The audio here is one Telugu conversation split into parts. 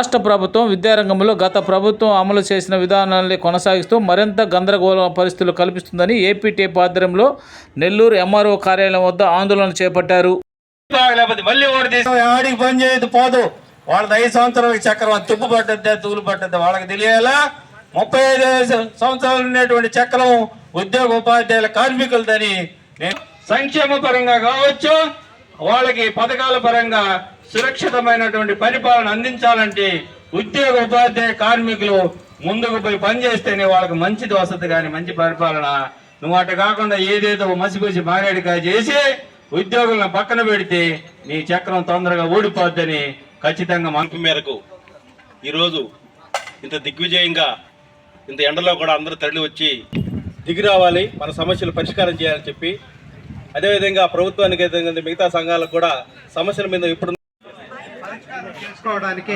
రాష్ట్ర ప్రభుత్వం విద్యారంగంలో గత ప్రభుత్వం అమలు చేసిన విధానాన్ని కొనసాగిస్తూ మరింత గందరగోళ పరిస్థితులు కల్పిస్తుందని ఏపీటీఎఫ్ ఆధ్వర్యంలో నెల్లూరు ఎంఆర్ఓ కార్యాలయం వద్ద ఆందోళన చేపట్టారు. ఆడికి పని చేయదు పోదు. వాళ్ళది ఐదు సంవత్సరాలకి చక్రం తుప్పు పట్టద్దా తూలు పట్టద్దా వాళ్ళకి తెలియాలా? ముప్పై ఐదు సంవత్సరాలు ఉన్నటువంటి చక్రం ఉద్యోగ ఉపాధ్యాయుల కార్మికులదని నేను సంక్షేమ పరంగా కావచ్చు వాళ్ళకి పథకాల పరంగా సురక్షితమైనటువంటి పరిపాలన అందించాలంటే ఉద్యోగ ఉపాధ్యాయ కార్మికులు ముందుకు పోయి పనిచేస్తేనే వాళ్ళకి మంచిది వసతి కానీ మంచి పరిపాలన. నువ్వు అటు కాకుండా ఏదేదో మసిపూసి మారేడుకాయ చేసి ఉద్యోగులను పక్కన పెడితే నీ చక్రం తొందరగా ఊడిపోద్దని ఖచ్చితంగా మనకు మేరకు ఈరోజు ఇంత దిగ్విజయంగా ఇంత ఎండలో కూడా అందరూ తరలి వచ్చి దిగి రావాలి మన సమస్యలు పరిష్కారం చేయాలని చెప్పి. అదేవిధంగా ప్రభుత్వానికి మిగతా సంఘాలకు కూడా సమస్యల మీద ఇప్పుడు చేసుకోవడానికి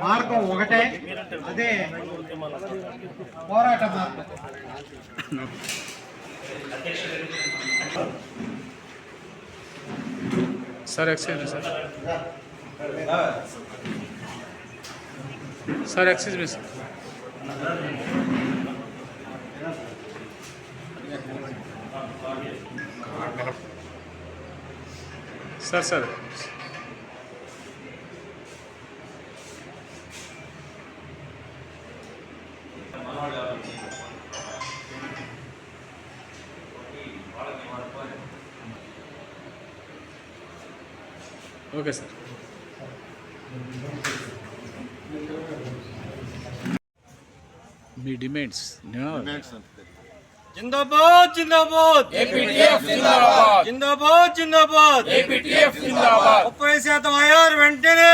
మార్గం ఒకటే. అదే పోరాట మార్గం. Sir excuse sir sir excuse me sir sir sir. Okay sir. మీ డిమాండ్స్ జిందాబాద్ జిందాబాద్. జిందాబాద్. జిందాబాద్ జిందాబాద్. ముప్పై శాతం అయ్యారు వెంటనే.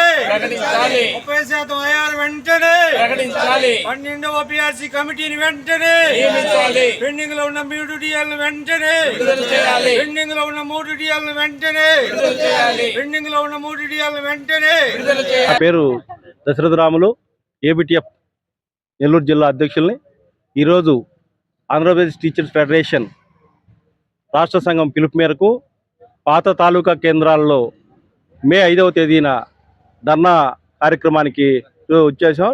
ముప్పై శాతం అయ్యారు వెంటనే. పన్నెండవ పిఆర్సీ కమిటీని వెంటనే. పెండింగ్లో ఉన్న మూడు డిఎల్ వెంటనే. పెండింగ్లో ఉన్న మూడు డిఎల్ వెంటనే. పెండింగ్లో ఉన్న మూడు డిఎల్ వెంటనే. నా పేరు దశరథ రాములు ఏబిటిఎఫ్ నెల్లూరు జిల్లా అధ్యక్షుల్ని. ఈరోజు ఆంధ్రప్రదేశ్ టీచర్స్ ఫెడరేషన్ రాష్ట్ర సంఘం పిలుపు మేరకు పాత తాలూకా కేంద్రాల్లో మే ఐదవ తేదీన ధర్నా కార్యక్రమానికి వచ్చేసాం.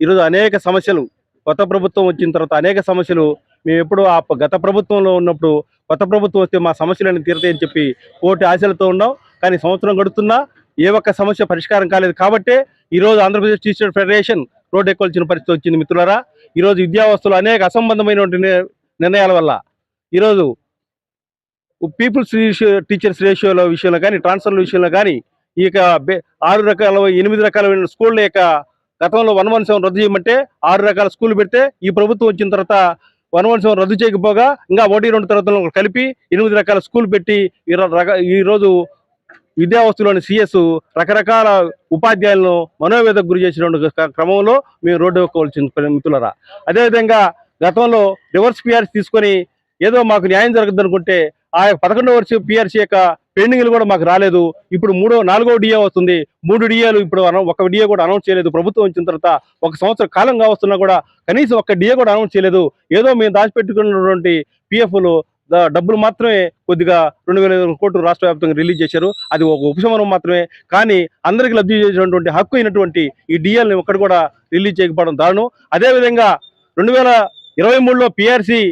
ఈరోజు అనేక సమస్యలు కొత్త ప్రభుత్వం వచ్చిన తర్వాత అనేక సమస్యలు మేము ఎప్పుడు ఆ గత ప్రభుత్వంలో ఉన్నప్పుడు కొత్త ప్రభుత్వం వస్తే మా సమస్యలను తీరుతాయని చెప్పి కోటి ఆశలతో ఉన్నాం. కానీ సంవత్సరం గడుతున్నా ఏ ఒక్క సమస్య పరిష్కారం కాలేదు కాబట్టే ఈరోజు ఆంధ్రప్రదేశ్ టీచర్ ఫెడరేషన్ రోడ్ ఎక్కాల్సిన పరిస్థితి వచ్చింది మిత్రులరా. ఈరోజు విద్యావస్థలు అనేక అసంబంధమైనటువంటి నిర్ణయాల వల్ల ఈరోజు పీపుల్స్ టీచర్స్ రేషియోల విషయంలో కానీ ట్రాన్స్ఫర్ల విషయంలో కానీ ఈ యొక్క బే- ఆరు రకాల ఎనిమిది రకాలైన స్కూళ్ళ యొక్క గతంలో వన్ వన్ సెవెన్ రద్దు చేయమంటే ఆరు రకాల స్కూల్ పెడితే ఈ ప్రభుత్వం వచ్చిన తర్వాత వన్ వన్ సెవెన్ రద్దు చేయకపోగా ఇంకా ఒకటి రెండు తరగతులను కలిపి ఎనిమిది రకాల స్కూల్ పెట్టి ఈ ఈరోజు రక- విద్యావస్థలోని సిఎస్ రకరకాల ఉపాధ్యాయులను మనోవేదకు గురి చేసినటువంటి క్రమంలో మేము రోడ్డు ఎక్కోవాల్సిన మిత్రులరా. అదేవిధంగా గతంలో రివర్స్ పిఆర్సీ తీసుకొని ఏదో మాకు న్యాయం జరగదు అనుకుంటే ఆ యొక్క పదకొండవ వర్షం పిఆర్సీ యొక్క పెండింగ్లు కూడా మాకు రాలేదు. ఇప్పుడు మూడో నాలుగో డిఏ వస్తుంది. మూడు డిఏలు ఇప్పుడు ఒక డిఏ కూడా అనౌన్స్ చేయలేదు. ప్రభుత్వం వచ్చిన తర్వాత ఒక సంవత్సర కాలంగా వస్తున్నా కూడా కనీసం ఒక డిఏ కూడా అనౌన్స్ చేయలేదు. ఏదో మేము దాచిపెట్టుకున్నటువంటి పిఎఫ్లు డబ్బులు మాత్రమే కొద్దిగా రెండు వేల ఐదు వందల కోట్లు రాష్ట్ర వ్యాప్తంగా రిలీజ్ చేశారు. అది ఒక ఉపశమనం మాత్రమే. కానీ అందరికీ లబ్ధి చేసినటువంటి హక్కు అయినటువంటి ఈ డిఎల్ని ఒక్కడు కూడా రిలీజ్ చేయకపోవడం దారుణం. అదేవిధంగా రెండు వేల ఇరవై మూడులో పిఆర్సీ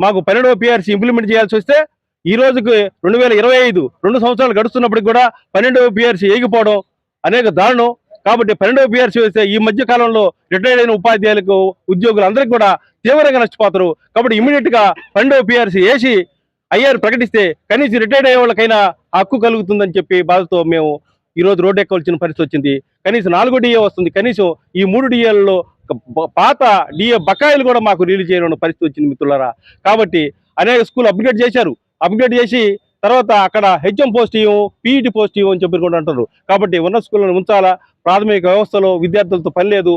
మాకు పన్నెండవ పిఆర్సీ ఇంప్లిమెంట్ చేయాల్సి వస్తే ఈ రోజుకి రెండు వేల ఇరవై ఐదు రెండు సంవత్సరాలు గడుస్తున్నప్పటికి కూడా పన్నెండవ పిఆర్సీ ఏగిపోవడం అనేక దారుణం. కాబట్టి పన్నెండవ పిఆర్సీ వస్తే ఈ మధ్య కాలంలో రిటైర్డ్ అయిన ఉపాధ్యాయులకు ఉద్యోగులందరికీ కూడా తీవ్రంగా నష్టపోతారు. కాబట్టి ఇమీడియట్గా పన్నెండవ పిఆర్సీ వేసి ఐఆర్ ప్రకటిస్తే కనీసం రిటైర్డ్ అయ్యే వాళ్ళకైనా హక్కు కలుగుతుందని చెప్పి బాధతో మేము ఈ రోజు రోడ్డు ఎక్కవలసిన పరిస్థితి వచ్చింది. కనీసం నాలుగో డిఏ వస్తుంది. కనీసం ఈ మూడు డిఏలలో పాత డిఏ బకాయిలు కూడా మాకు రిలీజ్ చేయడం పరిస్థితి వచ్చింది మిత్రులారా. కాబట్టి అనేక స్కూల్ అప్గ్రేడ్ చేశారు. అప్గ్రేడ్ చేసి తర్వాత అక్కడ హెచ్ఎం పోస్ట్ ఇవ్వం పీఈటీ పోస్ట్ ఇవ్వం అని చెప్పి కూడా అంటారు. కాబట్టి ఉన్న స్కూళ్ళను ఉంచాలా? ప్రాథమిక వ్యవస్థలో విద్యార్థులతో పని లేదు.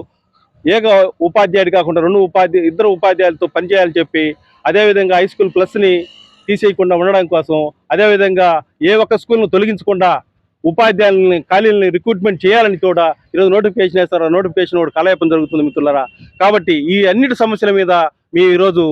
ఏక ఉపాధ్యాయుడు కాకుండా రెండు ఉపాధ్యాయు ఇద్దరు ఉపాధ్యాయులతో పనిచేయాలని చెప్పి అదేవిధంగా హై స్కూల్ ప్లస్ని తీసేయకుండా ఉండడం కోసం అదేవిధంగా ఏ ఒక్క స్కూల్ను తొలగించకుండా ఉపాధ్యాయులని ఖాళీలని రిక్రూట్మెంట్ చేయాలని కూడా ఈరోజు నోటిఫికేషన్ వేస్తారు. నోటిఫికేషన్ కూడా కలయపం జరుగుతుంది మిత్రులరా. కాబట్టి ఈ అన్నిటి సమస్యల మీద మీ ఈరోజు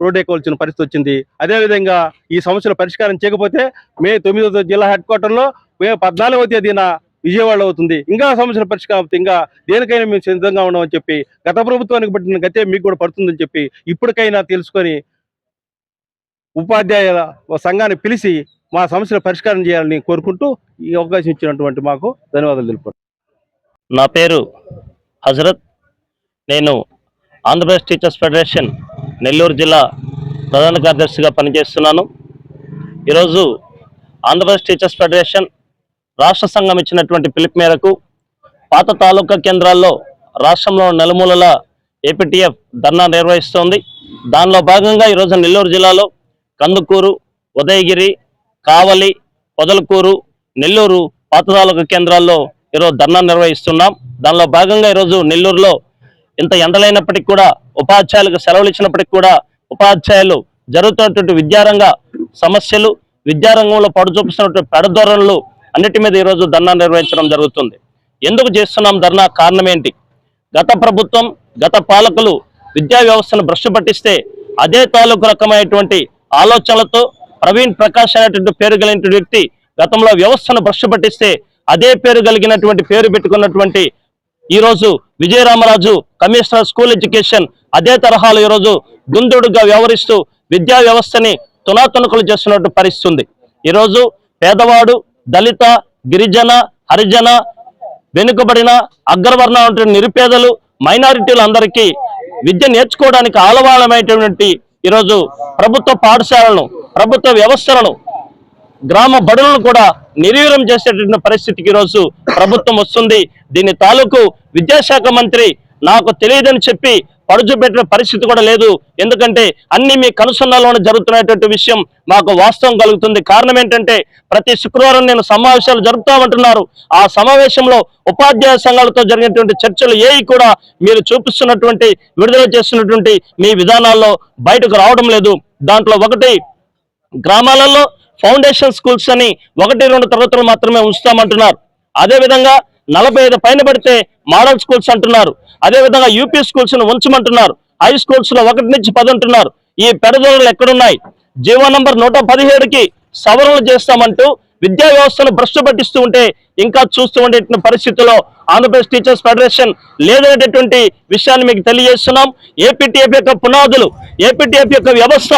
రోడ్ ఎక్కవలసిన పరిస్థితి వచ్చింది. అదేవిధంగా ఈ సమస్యల పరిష్కారం చేయకపోతే మే తొమ్మిదో జిల్లా హెడ్ క్వార్టర్లో మే పద్నాలుగవ తేదీన విజయవాడ అవుతుంది. ఇంకా సమస్యల పరిష్కారం అవుతుంది ఇంకా దేనికైనా మేము సిద్ధంగా ఉన్నామని చెప్పి గత ప్రభుత్వానికి పట్టిన గతే మీకు కూడా పడుతుందని చెప్పి ఇప్పటికైనా తెలుసుకొని ఉపాధ్యాయుల సంఘాన్ని పిలిచి మా సమస్యల పరిష్కారం చేయాలని కోరుకుంటూ ఈ అవకాశం ఇచ్చినటువంటి మాకు ధన్యవాదాలు తెలుపు నా పేరు హజరత్. నేను ఆంధ్రప్రదేశ్ టీచర్స్ ఫెడరేషన్ నెల్లూరు జిల్లా ప్రధాన కార్యదర్శిగా పనిచేస్తున్నాను. ఈరోజు ఆంధ్రప్రదేశ్ టీచర్స్ ఫెడరేషన్ రాష్ట్ర సంఘం ఇచ్చినటువంటి పిలుపు మేరకు పాత తాలూకా కేంద్రాల్లో రాష్ట్రంలో నలుమూలల ఏపీటీఎఫ్ ధర్నా నిర్వహిస్తోంది. దానిలో భాగంగా ఈరోజు నెల్లూరు జిల్లాలో కందుకూరు ఉదయగిరి కావలి పొదలకూరు నెల్లూరు పాత తాలూకా కేంద్రాల్లో ఈరోజు ధర్నా నిర్వహిస్తున్నాం. దానిలో భాగంగా ఈరోజు నెల్లూరులో ఇంత ఎండలైనప్పటికీ కూడా ఉపాధ్యాయులకు సెలవులు ఇచ్చినప్పటికీ కూడా ఉపాధ్యాయులు జరుగుతున్నటువంటి విద్యారంగ సమస్యలు విద్యారంగంలో పడు చూపిస్తున్నటువంటి పెడధోరణులు అన్నిటి మీద ఈరోజు ధర్నా నిర్వహించడం జరుగుతుంది. ఎందుకు చేస్తున్నాం ధర్నా? కారణం ఏంటి గత ప్రభుత్వం గత పాలకులు విద్యా వ్యవస్థను భ్రష్టు పట్టిస్తే అదే తాలూకు రకమైనటువంటి ఆలోచనలతో ప్రవీణ్ ప్రకాష్ అనేటువంటి పేరు కలిగినటువంటి వ్యక్తి గతంలో వ్యవస్థను భ్రష్టు పట్టిస్తే అదే పేరు కలిగినటువంటి పేరు పెట్టుకున్నటువంటి ఈరోజు విజయరామరాజు కమిషనర్ స్కూల్ ఎడ్యుకేషన్ అదే తరహాలో ఈరోజు దుందుడుగా వ్యవహరిస్తూ విద్యా వ్యవస్థని తునాతునకలు చేస్తున్నట్టు పరిస్తుంది ఈరోజు పేదవాడు దళిత గిరిజన హరిజన వెనుకబడిన అగ్రవర్ణ వంటి నిరుపేదలు మైనారిటీలందరికీ విద్య నేర్చుకోవడానికి ఆలవాలమైనటువంటి ఈరోజు ప్రభుత్వ పాఠశాలను ప్రభుత్వ వ్యవస్థలను గ్రామ బడులను కూడా నిర్వీర్యం చేసేటువంటి పరిస్థితికి ఈరోజు ప్రభుత్వం వస్తుంది. దీని తాలూకు విద్యాశాఖ మంత్రి నాకు తెలియదని చెప్పి పడుచుపెట్టిన పరిస్థితి కూడా లేదు. ఎందుకంటే అన్ని మీ కనుసన్నలోనే జరుగుతున్నటువంటి విషయం మాకు వాస్తవం కలుగుతుంది. కారణం ఏంటంటే ప్రతి శుక్రవారం నేను సమావేశాలు జరుపుతామంటున్నారు ఆ సమావేశంలో ఉపాధ్యాయ సంఘాలతో జరిగినటువంటి చర్చలు ఏవి కూడా మీరు చూపిస్తున్నటువంటి విడుదల చేస్తున్నటువంటి మీ విధానాల్లో బయటకు రావడం లేదు. దాంట్లో ఒకటి గ్రామాలలో ఫౌండేషన్ స్కూల్స్ అని ఒకటి రెండు తరగతులు మాత్రమే ఉంచుతామంటున్నారు. అదే విధంగా నలభై ఐదు పైన పడితే మోడల్ స్కూల్స్ అంటున్నారు. అదే విధంగా యూపీ స్కూల్స్ను ఉంచమంటున్నారు. హై స్కూల్స్లో ఒకటి నుంచి పది అంటున్నారు. ఈ పెడదోరలు ఎక్కడున్నాయి? జీవో నంబర్ నూట పదిహేడుకి సవరణలు చేస్తామంటూ విద్యా వ్యవస్థను భ్రష్టు పట్టిస్తూ ఉంటే ఇంకా చూస్తూ ఉండేటువంటి పరిస్థితుల్లో ఆంధ్రప్రదేశ్ టీచర్స్ ఫెడరేషన్ లేదనేటటువంటి విషయాన్ని మీకు తెలియజేస్తున్నాం. ఏపీటీఎఫ్ యొక్క పునాదులు ఏపీటీఎఫ్ యొక్క వ్యవస్థ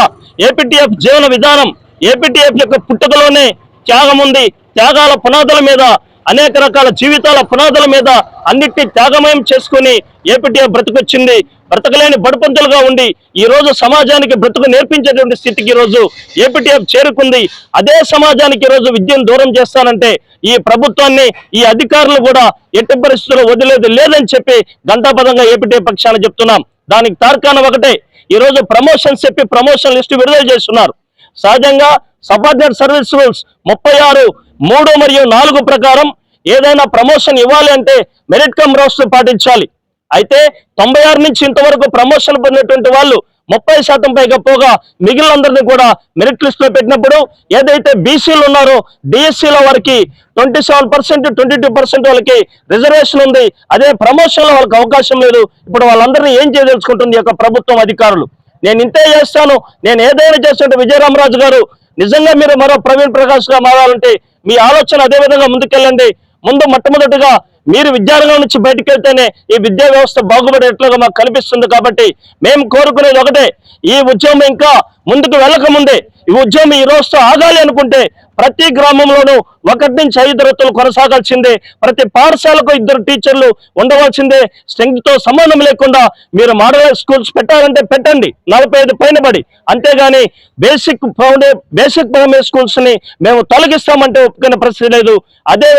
ఏపీటీఎఫ్ జీవన విధానం ఏపీటీఎఫ్ యొక్క పుట్టుకలోనే త్యాగం ఉంది. త్యాగాల పునాదుల మీద అనేక రకాల జీవితాల పునాదుల మీద అన్నిటిని త్యాగమయం చేసుకుని ఏపీటీఎఫ్ బ్రతుకొచ్చింది. బ్రతకలేని బడుపంతులుగా ఉండి ఈ రోజు సమాజానికి బ్రతుకు నేర్పించేటువంటి స్థితికి రోజు ఏపీటీఎఫ్ చేరుకుంది. అదే సమాజానికి ఈ రోజు విద్యను దూరం చేస్తానంటే ఈ ప్రభుత్వాన్ని ఈ అధికారులు కూడా ఎట్టి పరిస్థితుల్లో వదిలేదు లేదని చెప్పి గంటాపదంగా ఏపీటీఎఫ్ పక్షాన చెప్తున్నాం. దానికి తార్కాణం ఒకటే ఈ రోజు ప్రమోషన్స్ చెప్పి ప్రమోషన్ లిస్టు విడుదల చేస్తున్నారు. సహజంగా సబార్డినేట్ సర్వీస్ రూల్స్ ముప్పై ఆరు మూడు మరియు నాలుగు ప్రకారం ఏదైనా ప్రమోషన్ ఇవ్వాలి అంటే మెరిట్ కమ్ రోస్టర్ పాటించాలి. అయితే తొంభై ఆరు నుంచి ఇంతవరకు ప్రమోషన్ పొందినటువంటి వాళ్ళు ముప్పై శాతం పైగా పోగా మిగిలినందరినీ కూడా మెరిట్ లిస్ట్లో పెట్టినప్పుడు ఏదైతే బీసీలు ఉన్నారో డిఎస్సీల వారికి twenty seven percent twenty two percent వాళ్ళకి రిజర్వేషన్ ఉంది. అదే ప్రమోషన్లో వాళ్ళకి అవకాశం లేదు. ఇప్పుడు వాళ్ళందరినీ ఏం చేయదలుచుకుంటుంది? యొక్క ప్రభుత్వం అధికారులు. నేను ఇంతే చేస్తాను. నేను ఏదైనా చేస్తుంటే విజయరామరాజు గారు నిజంగా మీరు మరో ప్రవీణ్ ప్రకాష్గా మారాలంటే మీ ఆలోచన అదే విధంగా ముందుకెళ్ళండి. ముందు మొట్టమొదటిగా మీరు విద్యారంగం నుంచి బయటకు వెళ్తేనే ఈ విద్యా వ్యవస్థ బాగుపడేట్లుగా మాకు కనిపిస్తుంది కాబట్టి మేము కోరుకునేది ఒకటే ఈ ఉద్యమం ఇంకా ముందుకు వెళ్ళకముందే ఈ ఉద్యమం ఈ రోజుతో ఆగాలి అనుకుంటే ప్రతి గ్రామంలోనూ ఒకటి నుంచి ఐదు రత్తులు కొనసాగాల్సిందే ప్రతి పాఠశాలకు ఇద్దరు టీచర్లు ఉండవలసిందే. స్ట్రెంగ్తో సంబంధం లేకుండా మీరు మోడల్ స్కూల్స్ పెట్టాలంటే పెట్టండి నలభై ఐదు పైన పడి. అంతేగాని బేసిక్ ఫౌండే బేసిక్ ప్రైమరీ స్కూల్స్ని మేము తొలగిస్తామంటే ఒప్పుకునే పరిస్థితి లేదు. అదే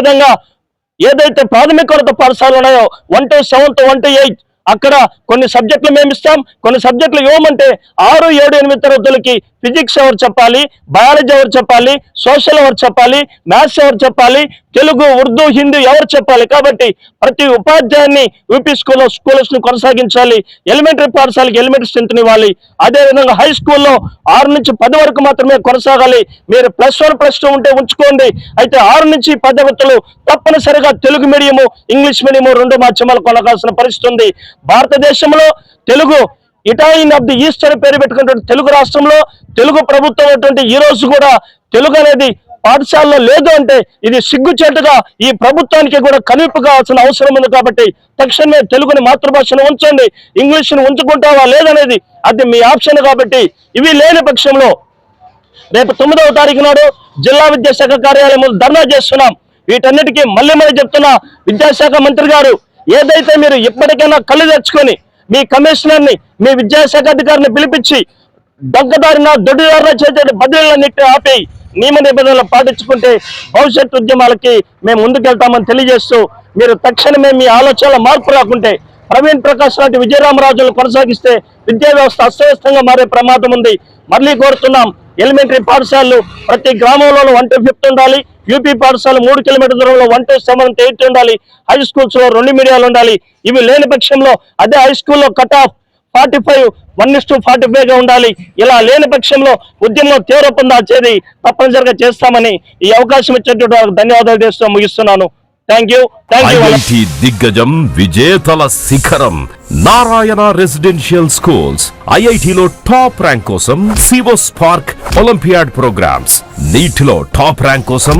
ఏదైతే ఏదైతే కొరత పాఠశాలలు ఉన్నాయో one to seventh one to eight అక్కడ కొన్ని సబ్జెక్టులు మేము ఇస్తాం. కొన్ని సబ్జెక్టులు ఇవ్వమంటే ఆరు ఏడు ఎనిమిది తరగతులకి ఫిజిక్స్ ఎవరు చెప్పాలి బయాలజీ ఎవరు చెప్పాలి సోషల్ ఎవరు చెప్పాలి మ్యాథ్స్ ఎవరు చెప్పాలి తెలుగు ఉర్దూ హిందీ ఎవరు చెప్పాలి? కాబట్టి ప్రతి ఉపాధ్యాయుని యూపీ స్కూల్లో స్కూల్స్ను కొనసాగించాలి. ఎలిమెంటరీ పాఠశాలకి ఎలిమెంటరీ స్ట్రెంత్ ఇవ్వాలి. అదే విధంగా హై స్కూల్లో ఆరు నుంచి పది వరకు మాత్రమే కొనసాగాలి. మీరు ప్లస్ వన్ ప్లస్ టూ ఉంటే ఉంచుకోండి. అయితే ఆరు నుంచి పదవతులు తప్పనిసరిగా తెలుగు మీడియము ఇంగ్లీష్ మీడియము రెండు మాధ్యమాలు కొనగాల్సిన పరిస్థితి ఉంది. భారతదేశంలో Telugu Italian of the east అని పేరు పెట్టుకున్నటువంటి తెలుగు రాష్ట్రంలో తెలుగు ప్రభుత్వం అటువంటి ఈ రోజు కూడా తెలుగు అనేది పాఠశాలలో లేదు అంటే ఇది సిగ్గుచేటుగా ఈ ప్రభుత్వానికి కూడా కనువిప్పు కావాల్సిన అవసరం ఉంది కాబట్టి తక్షణమే తెలుగుని మాతృభాషను ఉంచండి ఇంగ్లీష్ను ఉంచుకుంటావా లేదనేది అది మీ ఆప్షన్ కాబట్టి ఇవి లేని పక్షంలో రేపు తొమ్మిదవ తారీఖు నాడు జిల్లా విద్యాశాఖ కార్యాలయం ముందు ధర్నా చేస్తున్నాం. వీటన్నిటికీ మళ్ళీ మళ్ళీ చెప్తున్నా విద్యాశాఖ మంత్రి గారు ఏదైతే మీరు ఇప్పటికైనా కళ్ళు తెచ్చుకొని మీ కమిషనర్ని మీ విద్యాశాఖ అధికారిని పిలిపించి దొంగదారిన దొడ్డిదారిన చేసే బదిలీలన్నింటినీ ఆపేయి నియమ నిబంధనలు పాటించుకుంటే భవిష్యత్ ఉద్యమాలకి మేము ముందుకెళ్తామని తెలియజేస్తూ మీరు తక్షణమే మీ ఆలోచనల మార్పు రాకుంటే ప్రవీణ్ ప్రకాష్ లాంటి విజయరామరాజులు కొనసాగిస్తే విద్యా వ్యవస్థ అస్తవ్యస్తంగా మారే ప్రమాదం ఉంది. మళ్ళీ కోరుతున్నాం ఎలిమెంటరీ పాఠశాలలు ప్రతి గ్రామంలోనూ వన్ టు ఫిఫ్త్ ఉండాలి. యూపీ పాఠశాల మూడు కిలోమీటర్ దూరంలో వన్ టు సెవెన్ ఎయిట్ ఉండాలి. హై స్కూల్స్లో రెండు మీడియాలు ఉండాలి. ఇవి లేని పక్షంలో అదే హై స్కూల్లో cut off forty five one is to forty ఫైవ్గా ఉండాలి. ఇలా లేని పక్షంలో ఉద్యమం తీవ్ర పొందాచేది తప్పనిసరిగా చేస్తామని ఈ అవకాశం ఇచ్చేటువంటి వారికి ధన్యవాదాలు చేస్తూ ముగిస్తున్నాను. థ్యాంక్ యూ దిగ్గజం విజేతల శిఖరం నారాయణ రెసిడెన్షియల్ స్కూల్స్ ఐఐటిలో టాప్ ర్యాంక్ కోసం సివో స్పార్క్ ఒలింపియాడ్ ప్రోగ్రామ్స్ నీట్లో టాప్ ర్యాంక్ కోసం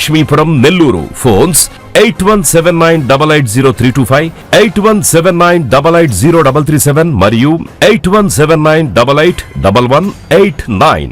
Lakshmipuram Nellore. Phones eight one seven nine double eight zero three two five eight one seven nine double eight zero double three seven మరియు eight one seven nine double eight double one eight nine